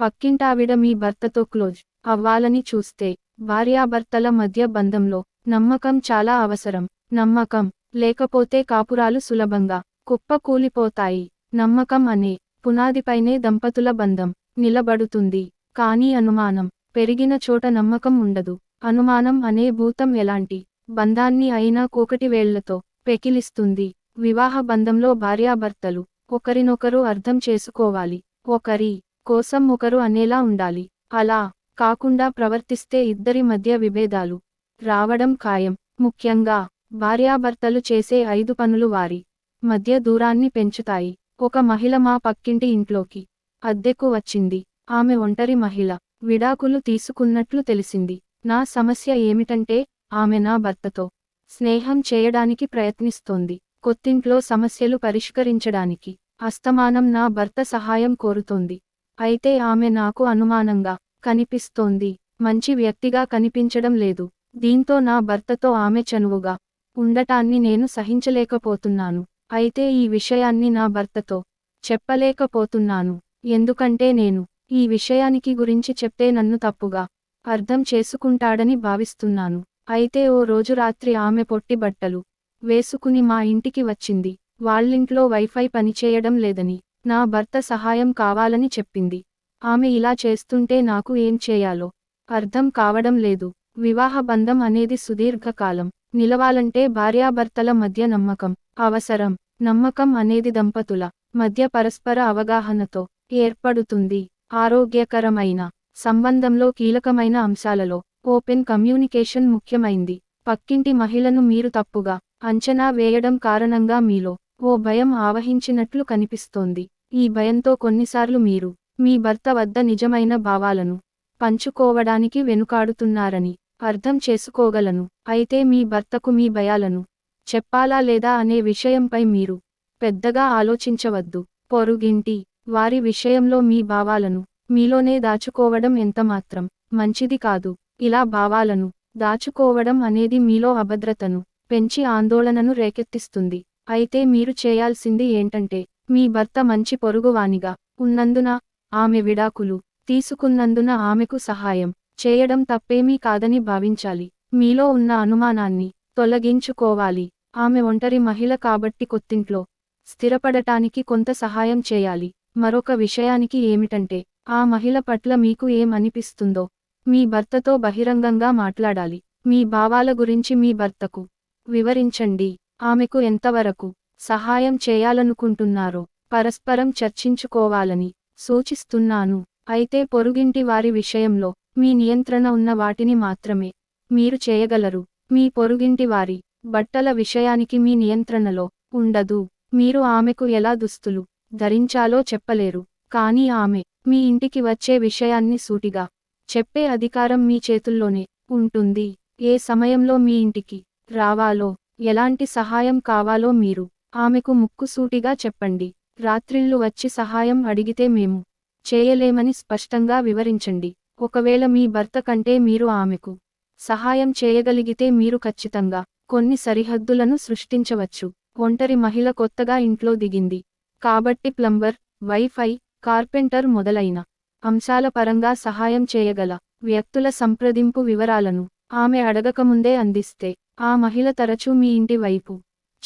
పక్కింటావిడ మీ భర్తతో క్లోజ్ అవ్వాలని చూస్తే భార్యాభర్తల మధ్య బంధంలో నమ్మకం చాలా అవసరం. నమ్మకం లేకపోతే కాపురాలు సులభంగా కుప్పకూలిపోతాయి. నమ్మకం అనే పునాదిపైనే దంపతుల బంధం నిలబడుతుంది. కానీ అనుమానం పెరిగిన చోట నమ్మకం ఉండదు. అనుమానం అనే భూతం ఎలాంటి బంధాన్ని అయినా కోకటి వేళ్ళతో పెకిలిస్తుంది. వివాహ బంధంలో భార్యాభర్తలు ఒకరినొకరు అర్థం చేసుకోవాలి. ఒకరి కోసం ఒకరు అనేలా ఉండాలి. అలా కాకుండా ప్రవర్తిస్తే ఇద్దరి మధ్య విభేదాలు రావడం ఖాయం. ముఖ్యంగా భార్యాభర్తలు చేసే ఐదు పనులు వారి మధ్య దూరాన్ని పెంచుతాయి. ఒక మహిళ మా పక్కింటి ఇంట్లోకి అద్దెకు వచ్చింది. ఆమె ఒంటరి మహిళ. విడాకులు తీసుకున్నట్లు తెలిసింది. నా సమస్య ఏమిటంటే ఆమె నా భర్తతో స్నేహం చేయడానికి ప్రయత్నిస్తోంది. కొత్తింట్లో సమస్యలు పరిష్కరించడానికి అస్తమానం నా భర్త సహాయం కోరుతోంది. అయితే ఆమె నాకు అనుమానంగా కనిపిస్తోంది. మంచి వ్యక్తిగా కనిపించడం లేదు. దీంతో నా భర్తతో ఆమె చనువుగా ఉండటాన్ని నేను సహించలేకపోతున్నాను. అయితే ఈ విషయాన్ని నా భర్తతో చెప్పలేకపోతున్నాను. ఎందుకంటే నేను ఈ విషయానికి గురించి చెప్తే నన్ను తప్పుగా అర్థం చేసుకుంటాడని భావిస్తున్నాను. అయితే ఓ రోజు రాత్రి ఆమె పొట్టి బట్టలు వేసుకుని మా ఇంటికి వచ్చింది. వాళ్ళింట్లో వైఫై పనిచేయడం లేదని నా భర్త సహాయం కావాలని చెప్పింది. ఆమె ఇలా చేస్తుంటే నాకు ఏం చేయాలో? అర్థం కావడం లేదు. వివాహ బంధం అనేది సుదీర్ఘకాలం. నిలవాలంటే భార్యాభర్తల మధ్య నమ్మకం అవసరం నమ్మకం అనేది దంపతుల మధ్య పరస్పర అవగాహనతో ఏర్పడుతుంది. ఆరోగ్యకరమైన సంబంధంలో కీలకమైన అంశాలలో ఓపెన్ కమ్యూనికేషన్ ముఖ్యమైంది. పక్కింటి మహిళను మీరు తప్పుగా అంచనా వేయడం కారణంగా మీలో ఓ భయం ఆవహించినట్లు కనిపిస్తోంది. ఈ భయంతో కొన్నిసార్లు మీరు మీ భర్త వద్ద నిజమైన భావాలను పంచుకోవడానికి వెనుకాడుతున్నారని అర్థం చేసుకోగలను. అయితే మీ భర్తకు మీ భయాలను చెప్పాలా లేదా అనే విషయంపై మీరు పెద్దగా ఆలోచించవద్దు. పొరుగింటి వారి విషయంలో మీ భావాలను మీలోనే దాచుకోవడం ఎంతమాత్రం మంచిది కాదు. ఇలా భావాలను దాచుకోవడం అనేది మీలో అభద్రతను పెంచి ఆందోళనను రేకెత్తిస్తుంది. అయితే మీరు చేయాల్సింది ఏంటంటే మీ భర్త మంచి పొరుగువానిగా ఉన్నందున ఆమె విడాకులు తీసుకున్నందున ఆమెకు సహాయం చేయడం తప్పేమీ కాదని భావించాలి. మీలో ఉన్న అనుమానాన్ని తొలగించుకోవాలి. ఆమె ఒంటరి మహిళ కాబట్టి కొత్తింట్లో స్థిరపడటానికి కొంత సహాయం చేయాలి. మరొక విషయానికి ఏమిటంటే ఆ మహిళ పట్ల మీకు ఏం అనిపిస్తుందో మీ భర్తతో బహిరంగంగా మాట్లాడాలి. మీ భావాల గురించి మీ భర్తకు వివరించండి. ఆమెకు ఎంతవరకు సహాయం చేయాలనుకుంటున్నారో. పరస్పరం చర్చించుకోవాలని సూచిస్తున్నాను. అయితే పొరుగింటి వారి విషయంలో మీ నియంత్రణ ఉన్న వాటిని మాత్రమే మీరు చేయగలరు. మీ పొరుగింటి వారి బట్టల విషయానికి మీ నియంత్రణలో ఉండదు. మీరు ఆమెకు ఎలా దుస్తులు ధరించాలో చెప్పలేరు. కానీ ఆమె మీ ఇంటికి వచ్చే విషయాన్ని సూటిగా చెప్పే అధికారం మీ చేతుల్లోనే ఉంటుంది. ఏ సమయంలో మీ ఇంటికి రావాలో ఎలాంటి సహాయం కావాలో మీరు ఆమెకు ముక్కుసూటిగా చెప్పండి. రాత్రిళ్ళు వచ్చి సహాయం అడిగితే మేము చేయలేమని స్పష్టంగా వివరించండి. ఒకవేళ మీ భర్త కంటే మీరు ఆమెకు సహాయం చేయగలిగితే మీరు ఖచ్చితంగా కొన్ని సరిహద్దులను సృష్టించవచ్చు. ఒంటరి మహిళ కొత్తగా ఇంట్లో దిగింది. కాబట్టి ప్లంబర్ వైఫై కార్పెంటర్ మొదలైన అంశాల పరంగా సహాయం చేయగల వ్యక్తుల సంప్రదింపు వివరాలను ఆమె అడగకముందే అందిస్తే ఆ మహిళ తరచూ మీ ఇంటి వైపు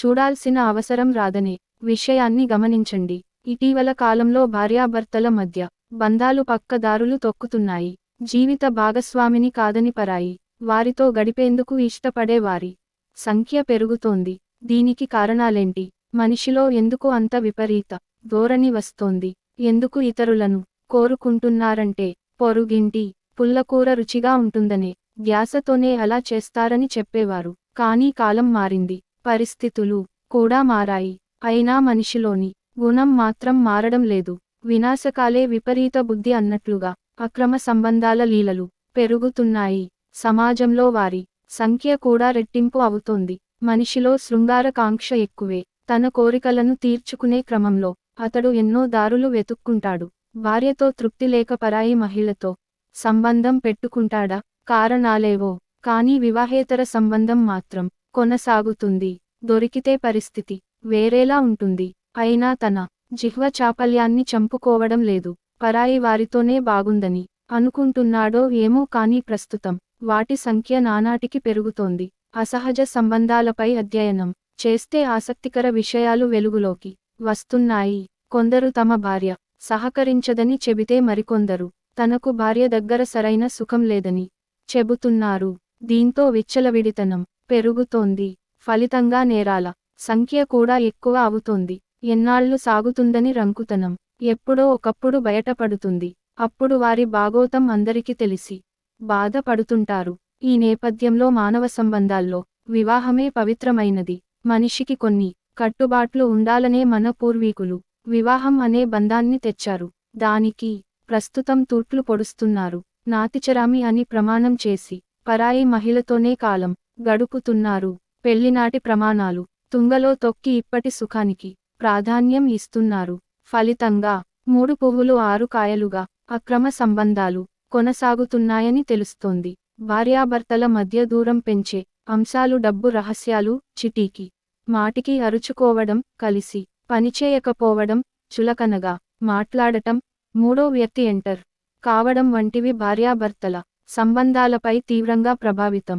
చూడాల్సిన అవసరం రాదనే విషయాన్ని గమనించండి. ఇటీవల కాలంలో భార్యాభర్తల మధ్య బంధాలు పక్కదారులు తొక్కుతున్నాయి. జీవిత భాగస్వామిని కాదని పరాయి. వారితో గడిపేందుకు ఇష్టపడే వారి సంఖ్య పెరుగుతోంది. దీనికి కారణాలేంటి? మనిషిలో ఎందుకు అంత విపరీత ధోరణి వస్తోంది? ఎందుకు ఇతరులను కోరుకుంటున్నారంటే పొరుగింటి పుల్లకూర రుచిగా ఉంటుందనే ధ్యాసతోనే అలా చేస్తారని చెప్పేవారు. కానీ కాలం మారింది. పరిస్థితులు కూడా మారాయి. అయినా మనిషిలోని గుణం మాత్రం మారడం లేదు. వినాశకాలే విపరీత బుద్ధి అన్నట్లుగా అక్రమ సంబంధాల లీలలు పెరుగుతున్నాయి. సమాజంలో వారి సంఖ్య కూడా రెట్టింపు అవుతోంది. మనిషిలో శృంగార కాంక్ష ఎక్కువే. తన కోరికలను తీర్చుకునే క్రమంలో అతడు ఎన్నో దారులు వెతుక్కుంటాడు. భార్యతో తృప్తి లేక పరాయి మహిళతో సంబంధం పెట్టుకుంటాడా? కారణాలేవో. కానీ వివాహేతర సంబంధం మాత్రం కొనసాగుతుంది. దొరికితే పరిస్థితి వేరేలా ఉంటుంది. అయినా తన జిహ్వ చాపల్యాన్ని చంపుకోవడం లేదు. పరాయి వారితోనే బాగుందని అనుకుంటున్నాడో ఏమో కానీ ప్రస్తుతం వాటి సంఖ్య నానాటికి పెరుగుతోంది. అసహజ సంబంధాలపై అధ్యయనం చేస్తే ఆసక్తికర విషయాలు వెలుగులోకి వస్తున్నాయి. కొందరు తమ భార్య సహకరించదని చెబితే మరికొందరు తనకు భార్య దగ్గర సరైన సుఖం లేదని చెబుతున్నారు. దీంతో విచ్చలవిడితనం పెరుగుతోంది. ఫలితంగా నేరాల సంఖ్య కూడా ఎక్కువ అవుతోంది. ఎన్నాళ్ళు సాగుతుందని రంకుతనం ఎప్పుడో ఒకప్పుడు బయటపడుతుంది. అప్పుడు వారి బాగోతం అందరికీ తెలిసి బాధపడుతుంటారు. ఈ నేపథ్యంలో మానవ సంబంధాల్లో వివాహమే పవిత్రమైనది. మనిషికి కొన్ని కట్టుబాట్లు ఉండాలనే మన పూర్వీకులు వివాహం అనే బంధాన్ని తెచ్చారు. దానికి ప్రస్తుతం తూట్లు పొడుస్తున్నారు. నాతిచరామి అని ప్రమాణం చేసి పరాయి మహిళతోనే కాలం గడుపుతున్నారు. పెళ్ళినాటి ప్రమాణాలు. తుంగలో తొక్కి ఇప్పటి సుఖానికి ప్రాధాన్యం ఇస్తున్నారు. ఫలితంగా మూడు పువ్వులు ఆరు కాయలుగా అక్రమ సంబంధాలు కొనసాగుతున్నాయని తెలుస్తోంది. భార్యాభర్తల మధ్య దూరం పెంచే అంశాలు డబ్బు రహస్యాలు చిటీకి మాటికి అరుచుకోవడం కలిసి పనిచేయకపోవడం చులకనగా మాట్లాడటం మూడో వ్యక్తి ఎంటర్ కావడం వంటివి భార్యాభర్తల సంబంధాలపై తీవ్రంగా ప్రభావితం